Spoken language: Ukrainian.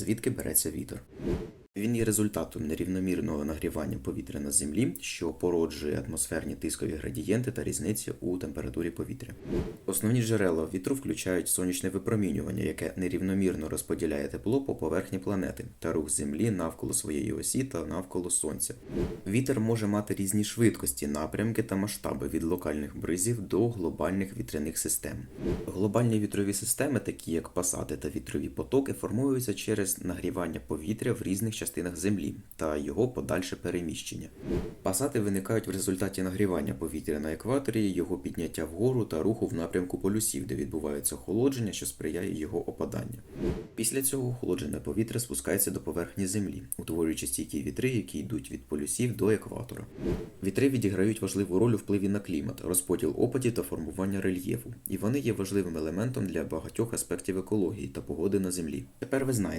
Звідки береться вітер? Він є результатом нерівномірного нагрівання повітря на землі, що породжує атмосферні тискові градієнти та різниці у температурі повітря. Основні джерела вітру включають сонячне випромінювання, яке нерівномірно розподіляє тепло по поверхні планети та рух Землі навколо своєї осі та навколо Сонця. Вітер може мати різні швидкості, напрямки та масштаби від локальних бризів до глобальних вітряних систем. Глобальні вітрові системи, такі як пасати та вітрові потоки, формуються через нагрівання повітря в різних частинах Землі та його подальше переміщення. Пасати виникають в результаті нагрівання повітря на екваторі, його підняття вгору та руху в напрямку полюсів, де відбувається охолодження, що сприяє його опаданню. Після цього охолоджене повітря спускається до поверхні Землі, утворюючи стійкі вітри, які йдуть від полюсів до екватора. Вітри відіграють важливу роль у впливі на клімат, розподіл опадів та формування рельєфу, і вони є важливим елементом для багатьох аспектів екології та погоди на Землі. Тепер ви знаєте.